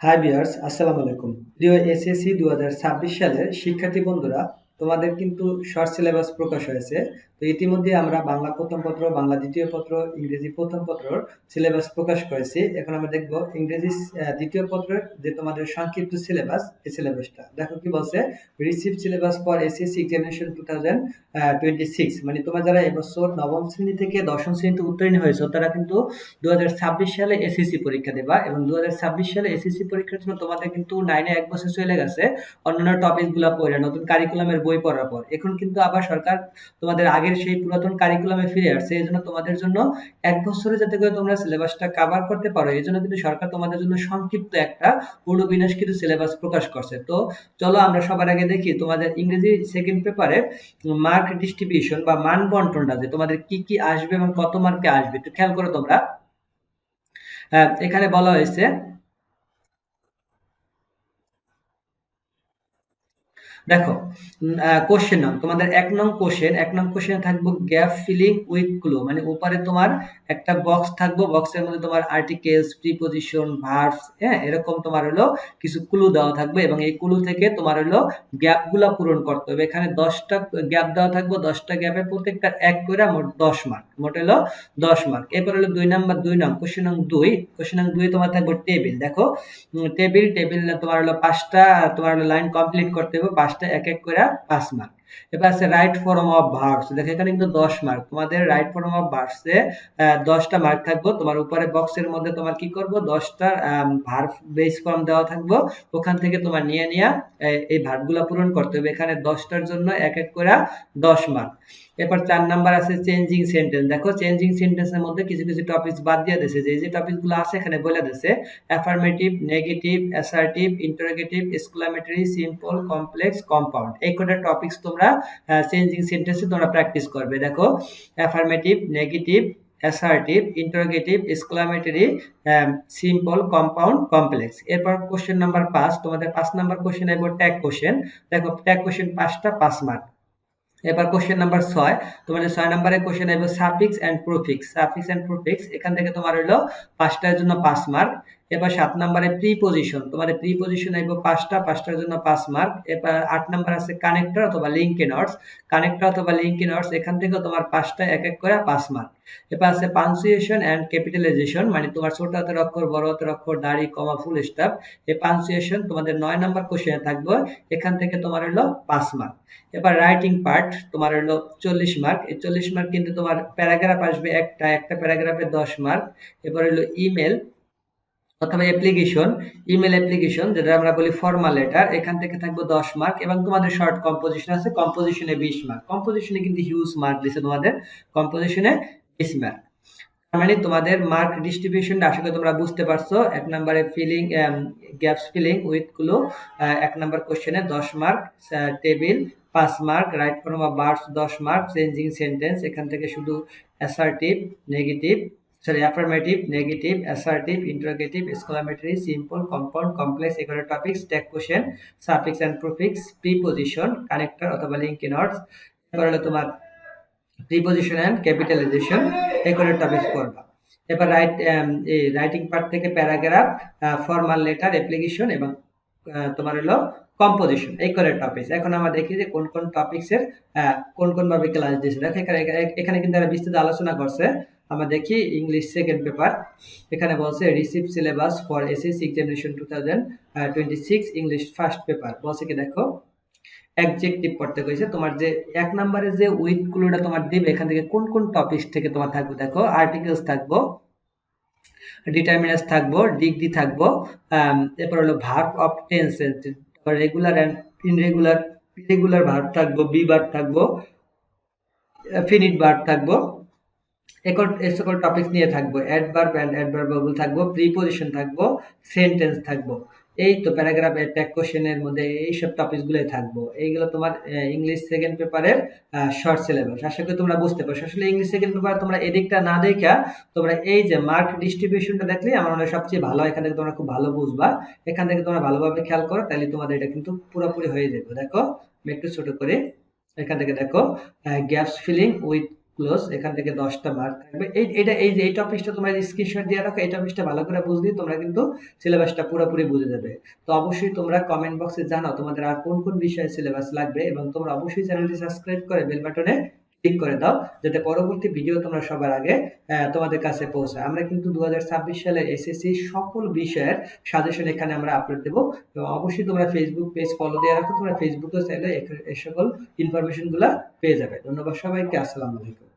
High বিয়ার্স আসসালামু আলাইকুম। প্রিয় এসএসসি দু হাজার ছাব্বিশ সালের শিক্ষার্থী বন্ধুরা তোমাদের কিন্তু শর্ট সিলেবাস প্রকাশ হয়েছে। তো ইতিমধ্যে আমরা বাংলা প্রথম পত্র, বাংলা দ্বিতীয় পত্র, ইংরেজি প্রথম পত্রর সিলেবাস প্রকাশ করেছি। এখন আমরা দেখব ইংরেজি দ্বিতীয় পত্রের যে তোমাদের সংক্ষিপ্ত সিলেবাস এই সিলেবাসটা দেখো কি বলছে receive syllabus for SSC examination two thousand twenty six মানে তোমরা যারা এবছর নবম শ্রেণি থেকে দশম শ্রেণীতে উত্তীর্ণ হয়েছে, তারা কিন্তু দু হাজার ছাব্বিশ সালে এসএসসি পরীক্ষা দেবা এবং দু হাজার ছাব্বিশ সালে এসএসসি পরীক্ষার জন্য তোমাদের কিন্তু নাইনে এক বছর চলে গেছে। অন্যান্য টপিকগুলা পড়ে, নতুন কারিকুলামের বই পড়ার পর। এখন কিন্তু আবার সরকার তোমাদের আগের সেই পুরাতন কারিকুলামে ফিরে আসছে, এই জন্য তোমাদের জন্য এক বছরে যাতে করে তোমরা সিলেবাসটা কাভার করতে পারো, এই জন্য কিন্তু সরকার তোমাদের জন্য সংক্ষিপ্ত একটা পূর্ণ বিনাশকৃত সিলেবাস প্রকাশ করছে। তো চলো আমরা সবার আগে দেখি তোমাদের ইংরেজি সেকেন্ড পেপারে মার্ক ডিস্ট্রিবিউশন বা মান বন্টনটা, যে তোমাদের কি কি আসবে এবং কত মার্কে আসবে, একটু খেয়াল করো তোমরা। এখানে বলা হয়েছে দেখো কোশ্চেন নং তোমাদের এক নং কোশ্চেন এক নং কোশ্চেনে থাকব গ্যাপ ফিলিং উইথ ক্লু মানে উপরে তোমার একটা বক্স থাকব বক্সের মধ্যে তোমার আর্টিকেলস প্রিপোজিশন ভার্বস হ্যাঁ এরকম তোমার হলো কিছু ক্লু দেওয়া থাকবে এবং এই ক্লু থেকে তোমার হলো গ্যাপগুলা পূরণ করতে হবে। এখানে দশটা গ্যাপ দেওয়া থাকব, দশটা গ্যাপের প্রত্যেকটা এক করে মোট দশ মার্ক মোট হলো দশ মার্ক এরপর হলো দুই নাম্বার দুই নং কোশ্চেন নং দুই কোশ্চেন নং দুই তোমার থাকব টেবিল দেখো। টেবিল টেবিল তোমার হলো পাঁচটা, তোমার হলো লাইন কমপ্লিট করতে হবে, পাঁচটা এক এক করে পাঁচ মার্ক। এবার আছে রাইট ফর্ম অফ ভার্বস দেখো এখানে কিন্তু দশ মার্ক তোমাদের রাইট ফর্ম অফ ভার্বসে দশটা মার্ক থাকব। তোমার উপরে বক্সের মধ্যে তোমার কি করব? দশটা ভার্ব বেস ফর্ম দেওয়া থাকব। ওখান থেকে তোমার নিয়ে নিয়ে এই ভার্বগুলো পূরণ করতে হবে। এখানে দশটার জন্য এক এক করে দশ মার্ক এরপর চার নাম্বার আছে চেঞ্জিং সেন্টেন্স দেখো চেঞ্জিং সেন্টেন্সের মধ্যে কিছু কিছু টপিকস বাদ দিয়ে দিয়েছে। যে যে টপিকগুলো আছে এখানে বলে দিয়েছে। Affirmative negative assertive interrogative exclamatory simple complex compound এই কটা টপিকস তোমরা চেঞ্জিং সেন্টেন্সে তোমরা প্র্যাকটিস করবে। দেখো affirmative negative assertive interrogative exclamatory simple compound complex এরপর কোশ্চেন নাম্বার পাঁচ, তোমাদের পাঁচ নাম্বার কোশ্চেন আসব ট্যাগ কোশ্চেন দেখো ট্যাগ কোশ্চেন পাঁচটা, পাঁচ মার্ক এবার কোশ্চেন নাম্বার ছয়, তোমাদের ছয় নম্বরের কোশ্চেন আসবে suffix and prefix suffix and prefix এখান থেকে তোমার হলো পাঁচটার জন্য পাঁচ মার্ক এবার সাত নম্বরে প্রিপোজিশন তোমার প্রিপোজিশন আসবে পাঁচটা, পাঁচটার জন্য পাঁচ মার্ক এবার আট নাম্বার আছে কানেক্টর অথবা লিঙ্ক নটস কানেক্টর অথবা লিঙ্ক নটস এখান থেকে তোমার পাঁচটা এক এক করে পাঁচ মার্ক এবার আছে পাঞ্চুয়েশন অ্যান্ড ক্যাপিটালাইজেশন মানে তোমার ছোট হাতের অক্ষর, বড় হাতের অক্ষর, দাড়ি কমা ফুল স্টাফ এই পাঞ্চুয়েশন তোমাদের নয় নাম্বার কোশ্চেনে থাকবে, এখান থেকে তোমার হলো পাঁচ মার্ক এবার রাইটিং পার্ট তোমার হলো চল্লিশ মার্ক এই চল্লিশ মার্ক কিন্তু তোমার প্যারাগ্রাফ আসবে একটা একটা প্যারাগ্রাফে দশ মার্ক এবার হলো ইমেল অথবা অ্যাপ্লিকেশন ইমেল অ্যাপ্লিকেশন যেটা আমরা বলি ফর্মাল লেটার এখান থেকে থাকবে দশ মার্ক এবং তোমাদের শর্ট কম্পোজিশন আছে কম্পোজিশনে বিশ মার্ক কম্পোজিশনে কিন্তু হিউজ মার্ক দিছে তোমাদের কম্পোজিশনে বিশ মার্ক মানে তোমাদের মার্ক ডিস্ট্রিবিউশনটা আশা করি তোমরা বুঝতে পারছ। এক নম্বরে ফিলিং গ্যাপস ফিলিং উইথগুলো এক নম্বর কোশ্চেনে দশ মার্ক টেবিল পাঁচ mark right form of verbs দশ মার্ক চেঞ্জিং সেন্টেন্স এখান থেকে শুধু assertive negative sorry affirmative negative assertive interrogative exclamatory simple compound complex এগুলো topics tag question suffix and prefix preposition connector অথবা লিঙ্ক নটস এবার হলো তোমার প্রিপোজিশন অ্যান্ড ক্যাপিটালাইজেশন এগুলো টপিক্স করবা এবার রাইট এই রাইটিং পার্ট থেকে প্যারাগ্রাফ ফর্মাল লেটার অ্যাপ্লিকেশন এবং তোমার হলো কম্পোজিশন এই করে টপিকস এখন আমরা দেখি যে কোন কোন টপিক্সের কোন কোন ভাবে ক্লাস দিয়েছে। দেখো এখানে এখানে কিন্তু বিস্তৃত আলোচনা করছে। আমরা দেখি ইংলিশ সেকেন্ড পেপার এখানে বলছে receive syllabus for SSC examination two thousand twenty six English first paper বলছে কি, দেখো অ্যাডজেক্টিভ পড়তে কইছে তোমার যে এক নম্বরে যে উইথ গুলোটা তোমার দিবে, এখান থেকে কোন কোন টপিক থেকে তোমার থাকবে, দেখো আর্টিকেলস থাকব ডিটারমিনাস থাকব ডিগ্রি থাকব এরপর হলো verb of tense regular and irregular regular verb থাকব বি ভার্ব থাকব ফিনিট ভার্ব থাকব এই সকল টপিকস নিয়ে থাকব। অ্যাডভার্ব অ্যান্ড থাকব প্রিপোজিশন থাকব সেন্টেন্স থাকব। এই তো প্যারাগ্রাফ ট্যাগ কোশ্চেনের মধ্যে এইসব টপিকসগুলোই থাকব। এইগুলো তোমার ইংলিশ সেকেন্ড পেপারের শর্ট সিলেবাস আশা করি তোমরা বুঝতে পারছ। আসলে ইংলিশ সেকেন্ড পেপার তোমরা এদিকটা না দেখা তোমরা এই যে মার্ক ডিস্ট্রিবিউশনটা দেখলে আমার মনে সবচেয়ে ভালো, এখান থেকে তোমরা খুব ভালো বুঝবা। এখান থেকে তোমরা ভালোভাবে খেয়াল করো, তাহলে তোমাদের এটা কিন্তু পুরোপুরি হয়ে যাবে। দেখো একটু ছোট করে এখান থেকে দেখো গ্যাপস ফিলিং উইথ ক্লোজ এখান থেকে দশটা মার্ক থাকবে। এই এটা এই যে, এই টপিকটা তোমরা স্ক্রিনশট দিয়ে রাখো, এই টপিকটা ভালো করে বুঝলেই তোমরা কিন্তু সিলেবাসটা পুরোপুরি বুঝে যাবে। তো অবশ্যই তোমরা কমেন্ট বক্সে জানাও তোমাদের আর কোন কোন বিষয়ে সিলেবাস লাগবে এবং তোমরা অবশ্যই চ্যানেলটি সাবস্ক্রাইব করে বেল বাটনে ক্লিক করে দাও, যাতে পরবর্তী ভিডিও তোমরা সবার আগে তোমাদের কাছে পৌঁছায়। আমরা কিন্তু দু সালের এসএসসি সকল বিষয়ের সাজেশন এখানে আমরা আপলোড দেবো। এবং অবশ্যই তোমরা ফেসবুক পেজ ফলো দিয়ে রাখো, তোমরা ফেসবুকে চাইলে এই সকল ইনফরমেশনগুলা পেয়ে যাবে। ধন্যবাদ সবাইকে, আসসালামু আলাইকুম।